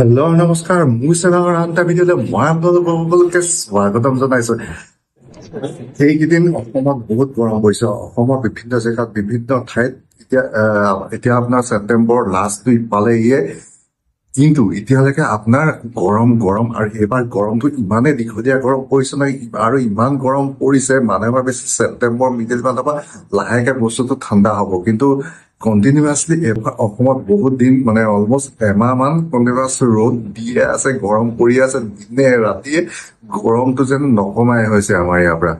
Hello নমস্কাৰ মোৰ চেনেলৰ আন এটা ভিডিঅ'লৈ মই আপোনালোকক সকলোকে স্বাগতম জনাইছো। এইকেইদিন অসমত বহুত গৰম পৰিছে। অসমৰ বিভিন্ন জেগাত বিভিন্ন ঠাইত। এতিয়া এতিয়া আপোনাৰ ছেপ্টেম্বৰ লাষ্ট উইক পালেহিয়ে কিন্তু এতিয়ালৈকে আপোনাৰ গৰম গৰম আৰু এইবাৰ গৰমটো ইমানেই দীঘলীয়া গৰম পৰিছে নহয়, আৰু ইমান গৰম পৰিছে মানুহে ভাবিছে ছেপ্টেম্বৰ মিডিল মানৰ পৰা লাহেকে বস্তুটো ঠাণ্ডা হ'ব। কিন্তু কণ্টিনিউৱাছলি এইবাৰ অসমত বহুত দিন মানে অলমষ্ট এমাহ মান কণ্টিনিউৱাছ ৰ'দ দিয়ে আছে, গৰম পৰি আছে, দিনে, ৰাতিয়ে গৰমটো যেন নকমাই হৈছে আমাৰ ইয়াৰ পৰা।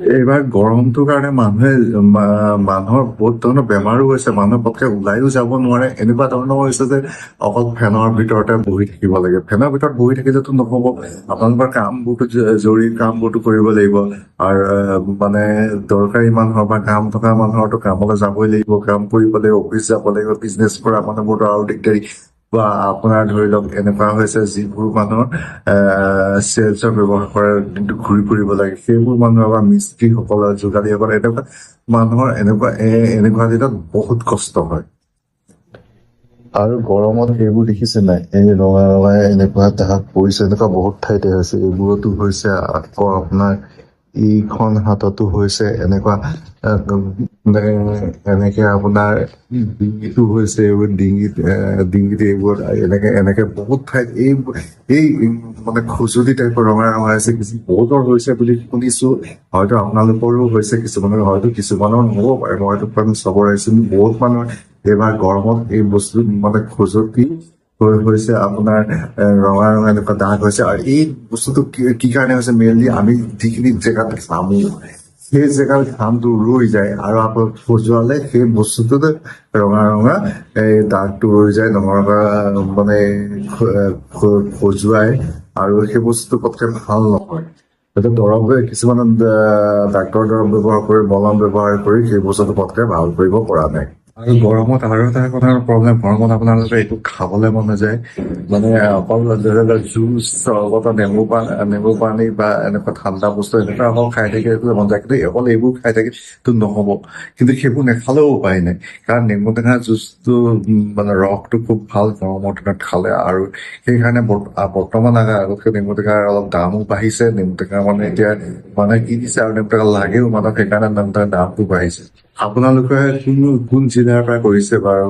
এইবাৰ গৰমটোৰ কাৰণে মানুহে মানুহৰ বহুত ধৰণৰ বেমাৰো হৈছে মানুহ পটকে ওলাইও যাব নোৱাৰে। এনেকুৱা ধৰণৰ হৈছে যে অকল ফেনৰ ভিতৰতে বহি থাকিব লাগে। ফেনৰ ভিতৰত বহি থাকিলেতো নহ'ব। আপোনালোকৰ কামবোৰতো জৰুৰী কামবোৰতো কৰিব লাগিব। আৰু মানে দৰকাৰী মানুহৰ বা কাম থকা মানুহৰতো কামলৈ যাবই লাগিব কাম কৰিব লাগিব অফিচ যাব লাগিব বিজনেছ কৰা মানুহবোৰতো আৰু দিগদাৰী। বা আপোনাৰ ধৰি লওক এনেকুৱা হৈছে যিবোৰ মানুহৰ চেলছৰ ব্যৱহাৰ কৰে দিনটো ঘূৰি ফুৰিব লাগে। সেইবোৰ মানুহ বা মিস্ত্ৰীসকলৰ যোগালীসকল এনেকুৱা মানুহৰ এনেকুৱা এনেকুৱা দিনত বহুত কষ্ট হয়। আৰু গৰমত এইবোৰ দেখিছে নাই? এই ৰঙা ৰঙা এনেকুৱা দাগ পৰিছে এনেকুৱা বহুত ঠাইতে হৈছে এইবোৰতো হৈছে আকৌ আপোনাৰ এইখন হাততো হৈছে এনেকুৱা এনেকে আপোনাৰ ডিঙিটো হৈছে এইবোৰ ডিঙিত ডিঙিত এইবোৰ এনেকে এনেকে বহুত ঠাইত এই এই মানে খুজুলি টাইপৰ ৰঙা ৰঙা হৈছে বহুতৰ হৈছে বুলি শুনিছো হয়তো আপোনালোকৰো হৈছে কিছুমানৰ হয়তো কিছুমানৰ নহ'ব পাৰে মইতো কাৰণ চবৰ আহিছো বহুত মানুহৰ এইবাৰ গৰমত এই বস্তু মানে খজুৱতি হৈ হৈছে আপোনাৰ ৰঙা ৰঙা এনেকুৱা দাগ হৈছে আৰু এই বস্তুটো কি কাৰণে হৈছে মেইনলি আমি যিখিনি জেগাত ঘামো সেই জেগাত ঘামটো ৰৈ যায় আৰু আকৌ খজুৱালে সেই বস্তুটোতে ৰঙা ৰঙা এই দাগটো ৰৈ যায় নহ'বা মানে খ- খ- খজুৱাই আৰু সেই বস্তুটো পটকে ভালো নহয়। এতিয়া দৰৱ কিছুমান ডাক্তৰৰ দৰৱ ব্যৱহাৰ কৰি, মলম ব্যৱহাৰ কৰি সেই বস্তুটো পটকে ভালো কৰিব পৰা নাই। আৰু গৰমত আৰু এটা কথা প্ৰব্লেম গৰমত আপোনালোকে একো খাবলৈ মন নাযায় মানে অকল জুচ চৰবত নেমু পানী নেমু পানী বা এনেকুৱা ঠাণ্ডা বস্তু এনেকুৱা অকল খাই থাকিলে মন যায় কিন্তু অকল এইবোৰ খাই থাকিতো নহ'ব। কিন্তু সেইবোৰ নেখালেও উপায় নাই কাৰণ নেমু টেঙা জুচটো মানে ৰসটো খুব ভাল গৰমৰ দিনত খালে আৰু সেইকাৰণে বৰ্তমান আগত আগতকৈ নেমু টেঙাৰ অলপ দামো বাঢ়িছে নেমু টেঙা মানে এতিয়া মানে কিনিছে আৰু নেমু টেঙা লাগেও মানুহক সেইকাৰণে নেমু টেঙাৰ দামটো বাঢ়িছে। আপোনালোকে কোন জিলাৰ পৰা কৰিছে বাৰু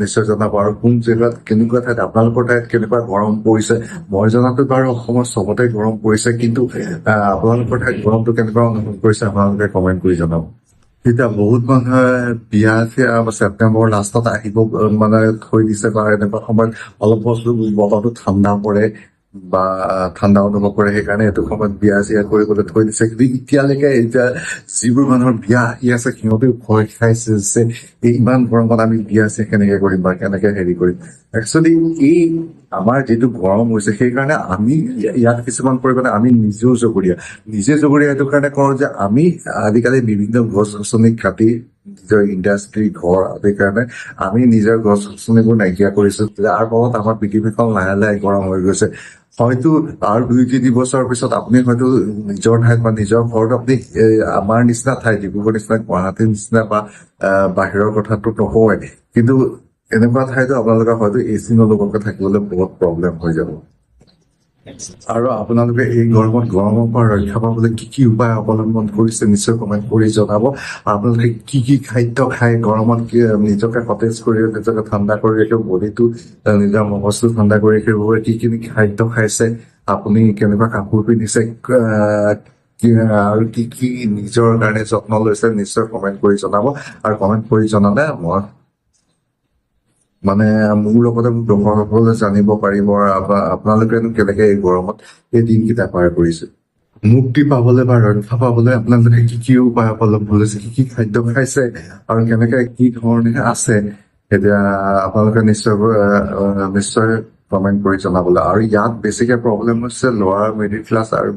নিশ্চয় জনাব। আৰু কোন জিলাত কেনেকুৱা ঠাইত আপোনালোকৰ ঠাইত কেনেকুৱা গৰম পৰিছে? মই জনাতো বাৰু অসমৰ চবতে গৰম পৰিছে কিন্তু আপোনালোকৰ ঠাইত গৰমটো কেনেকুৱা অনুভৱ কৰিছে আপোনালোকে কমেণ্ট কৰি জনাব। এতিয়া বহুত মানুহে বিয়া ছেপ্টেম্বৰ লাষ্টত আহিব আহ, মানে থৈ দিছে বা এনেকুৱা সময়ত অলপ বস্তু বতৰটো ঠাণ্ডা পৰে। বা ঠাণ্ডা অনুভৱ কৰে সেইকাৰণে এইটো সময়ত বিয়া চিয়া কৰিবলৈ থৈ দিছে। কিন্তু এতিয়ালৈকে এতিয়া যিবোৰ মানুহৰ বিয়া আহি আছে, সিহঁতেও ভয় খাইছে যে এই ইমান গৰমত আমি বিয়া চিয়া কেনেকে কৰিম বা কেনেকে হেৰি কৰিম। একচুৱেলি এই আমাৰ যিটো গৰম হৈছে সেইকাৰণে আমি ইয়াত কিছুমান পৰিমাণে আমি নিজেও জগৰীয়া। নিজে জগৰীয়া এইটো কাৰণে কওঁ যে আমি আজিকালি বিভিন্ন গছ গছনি কাটি নিজৰ ইণ্ডাষ্ট্ৰি ঘৰ, আদিৰ কাৰণে আমি নিজৰ গছ গছনিবোৰ নাইকিয়া কৰিছো। যাৰ ফলত আমাৰ পৃথিৱীখন লাহে লাহে গৰম হৈ গৈছে। হয়তো আৰু দুই, তিনি বছৰৰ পিছত আপুনি হয়তো নিজৰ ঠাইত বা নিজৰ ঘৰত আপুনি আমাৰ নিচিনা ঠাই ডিব্ৰুগড় নিচিনা, গুৱাহাটীৰ নিচিনা বা বাহিৰৰ কথাটো নকওঁৱে কিন্তু এনেকুৱা ঠাইতো আপোনালোকে হয়তো এ চি নলগোৱাকৈ থাকিবলৈ বহুত প্ৰব্লেম হৈ যাব। আৰু আপোনালোকে এই গৰমত গৰমৰ পৰা ৰক্ষা পাবলৈ কি কি উপায় অৱলম্বন কৰিছে নিশ্চয় কমেণ্ট কৰি জনাব। আপোনালোকে কি কি খাদ্য খাই গৰমত নিজকে সতেজ কৰি নিজকে ঠাণ্ডা কৰি ৰাখিব বডিটো নিজৰ মগজটো ঠাণ্ডা কৰি ৰাখিব কি কি খাদ্য খাইছে আপুনি কেনেকুৱা কাপোৰ পিন্ধিছে আৰু কি কি নিজৰ কাৰণে যত্ন লৈছে নিশ্চয় কমেণ্ট কৰি জনাব। আৰু কমেণ্ট কৰি জনালে মই মানে মোৰ লগতে মোক দৰ্শকসকলে জানিব পাৰিব আপোনালোকেনো কেনেকে এই গৰমত এই দিনকেইটা পাৰ কৰিছে। মুক্তি পাবলৈ বা ৰক্ষা পাবলৈ আপোনালোকে কি কি উপায় অৱলম্বন কৰিছে কি কি খাদ্য খাইছে আৰু কেনেকে কি ধৰণে আছে এতিয়া আপোনালোকে নিশ্চয় নিশ্চয় কমেণ্ট কৰি জনাবলৈ আৰু ইয়াত বেছিকে প্ৰব্লেম হৈছে লৱাৰ মিডিল ক্লাছ আৰু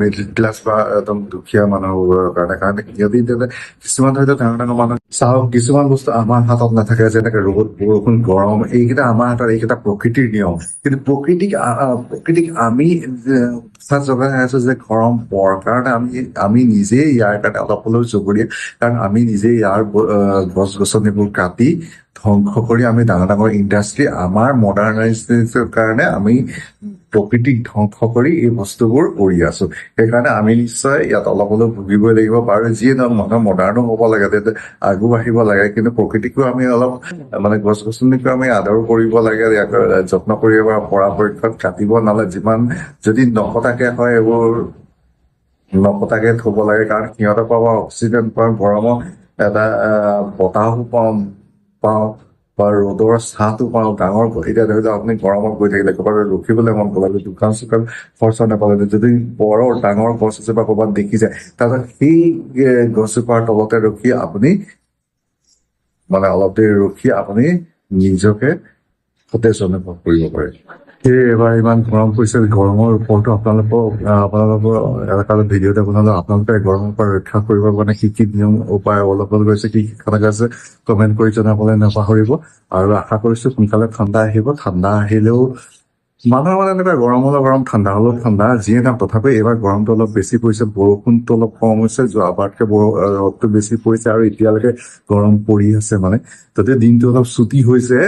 মিডিল ক্লাছ বা একদম দুখীয়া মানুহবোৰৰ কাৰণে। কাৰণ সিহঁতি কিছুমান হয়তো ডাঙৰ ডাঙৰ মানুহ, চাওক, কিছুমান বস্তু আমাৰ হাতত নাথাকে, যেনেকে ৰ'দ বৰষুণ, গৰম, এইকেইটা আমাৰ হাতত, এইকেইটা প্ৰকৃতিৰ নিয়ম। কিন্তু প্ৰকৃতিক প্ৰকৃতিক আমি উৎসাহ জগাই আছো যে গৰম পৰ কাৰণে আমি আমি নিজেই ইয়াৰ কাৰণে অলপ হ'লেও জগৰীয়া। কাৰণ আমি নিজেই ইয়াৰ গছ গছনিবোৰ কাটি ধ্বংস কৰি আমি ডাঙৰ ডাঙৰ ইণ্ডাষ্ট্ৰী আমাৰ মডাৰ্ণাইজেশ্যনৰ কাৰণে আমি প্ৰকৃতিক ধ্বংস কৰি এই বস্তুবোৰ কৰি আছো। সেইকাৰণে আমি নিশ্চয় ইয়াত অলপ অলপ ভুগিবই লাগিব, বাৰু যিয়ে নহওক, মানুহ মডাৰ্ণো হ'ব লাগে তেতিয়া আগু বাঢ়িব লাগে, কিন্তু প্ৰকৃতিকো আমি অলপ মানে গছ গছনিকো আমি আদৰ কৰিব লাগে, ইয়াক যত্ন কৰিব, পৰাপক্ষত কাটিব নালাগে, যিমান যদি নকটাকে হয়, এইবোৰ নকটাকে থব লাগে, কাৰণ সিহঁতৰ পৰা অক্সিজেন পাওঁ গৰমৰ এটা বতাহো পাওঁ পাওঁ বা ৰ'দৰ ছাঁটো পাওঁ ডাঙৰ এতিয়া ধৰি লওক আপুনি গৰমত গৈ থাকিলে ক'ৰবাত ৰখিবলৈ মন গ'লে দোকান চোকান খৰচা নাপালে যদি বৰ ডাঙৰ গছ এজোপা ক'ৰবাত দেখি যায় তাৰপিছত সেই গছজোপাৰ তলতে ৰখি আপুনি মানে অলপ দেৰি ৰখি আপুনি নিজকে সতেজ অনুভৱ কৰিব পাৰে। সেয়ে এবাৰ ইমান গৰম পৰিছে গৰমৰ ওপৰতো আপোনালোকক আপোনালোকৰ এলেকাত ভিডিঅ' এটা বনালো আপোনালোকে গৰমৰ পৰা ৰক্ষা কৰিবৰ কাৰণে কি কি নিয়ম উপায় অৱলম্বন কৰিছে কি কি কেনেকৈ আছে কমেণ্ট কৰি জনাবলৈ নাপাহৰিব। আৰু আশা কৰিছো সোনকালে ঠাণ্ডা আহিব। ঠাণ্ডা আহিলেও মানুহৰ মানে এনেকুৱা গৰম হ'লেও গৰম, ঠাণ্ডা হ'লেও ঠাণ্ডা, যিয়ে নাম তথাপি এইবাৰ গৰমটো অলপ বেছি পৰিছে, বৰষুণটো অলপ কম হৈছে, যোৱাবাৰতকে বৰ- ৰ'দটো বেছি পৰিছে আৰু এতিয়ালৈকে গৰম পৰি আছে মানে। তাতে দিনটো অলপ ছুটি হৈছে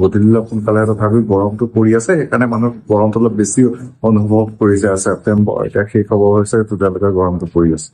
গধূলি অলপ সোনকালে তথাপি গৰমটো পৰি আছে, সেইকাৰণে মানুহ গৰমটো অলপ বেছি অনুভৱ কৰিছে ছেপ্টেম্বৰ এতিয়া শেষ হ'ব হৈছে, তেতিয়ালৈকে গৰমটো পৰি আছে।